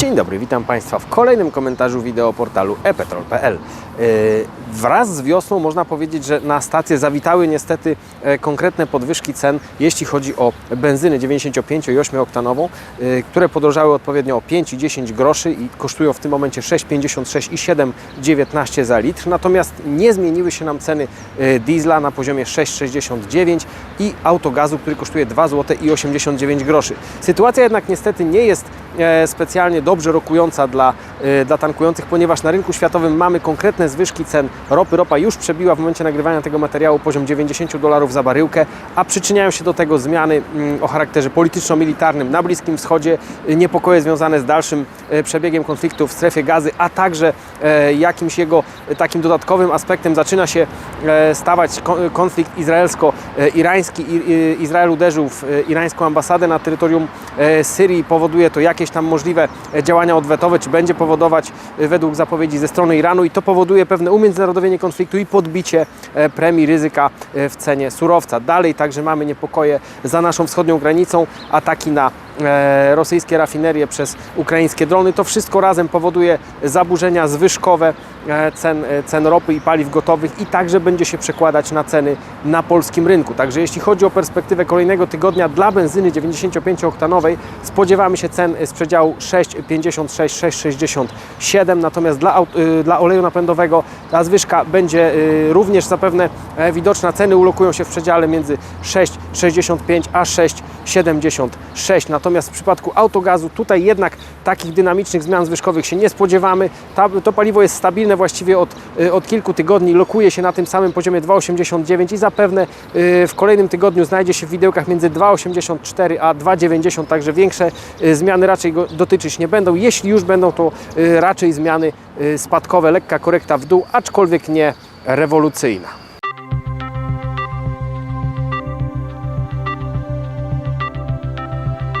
Dzień dobry, witam Państwa w kolejnym komentarzu wideo portalu epetrol.pl. Yy, Wraz z wiosną można powiedzieć, że na stację zawitały niestety e, konkretne podwyżki cen, jeśli chodzi o benzynę 95 i 8-oktanową, yy, które podrożały odpowiednio o 5 i 10 groszy i kosztują w tym momencie 6,56 i 7,19 za litr. Natomiast nie zmieniły się nam ceny diesla na poziomie 6,69 i autogazu, który kosztuje 2 zł i 89 groszy. Sytuacja jednak niestety nie jest e, specjalnie dobrze rokująca dla, e, dla tankujących, ponieważ na rynku światowym mamy konkretne zwyżki cen ropy. Ropa już przebiła w momencie nagrywania tego materiału poziom 90 dolarów za baryłkę, a przyczyniają się do tego zmiany mm, o charakterze polityczno-militarnym na Bliskim Wschodzie, e, niepokoje związane z dalszym e, przebiegiem konfliktu w strefie gazy, a także e, jakimś jego e, takim dodatkowym aspektem zaczyna się e, stawać ko- konflikt izraelsko-irański. I- Izrael uderzył w e, irańską ambasadę na terytorium e, Syrii. Powoduje to jakieś tam możliwe e, działania odwetowe, czy będzie powodować e, według zapowiedzi ze strony Iranu i to powoduje pewne umiędzynarodowienie konfliktu i podbicie e, premii ryzyka e, w cenie surowca. Dalej także mamy niepokoje za naszą wschodnią granicą, ataki na e, rosyjskie rafinerie przez ukraińskie drony. To wszystko razem powoduje zaburzenia zwyżkowe e, cen, e, cen ropy i paliw gotowych i także będzie się przekładać na ceny na polskim rynku. Także jeśli chodzi o perspektywę kolejnego tygodnia dla benzyny 95-oktanowej spodziewamy się cen z przedziału 6,56, 6,67 natomiast dla, dla oleju napędowego ta zwyżka będzie również zapewne e, widoczna. Ceny ulokują się w przedziale między 6,65 a 6,76 natomiast w przypadku autogazu tutaj jednak takich dynamicznych zmian zwyżkowych się nie spodziewamy. To paliwo jest stabilne właściwie od, y, od kilku tygodni, lokuje się na tym samym poziomie 2,89 i zapewne y, w kolejnym tygodniu znajdzie się w widełkach między 2,84 a 2,90, także większe y, zmiany raczej go dotyczyć nie będą. Jeśli już będą, to raczej zmiany spadkowe, lekka korekta w dół, aczkolwiek nie rewolucyjna.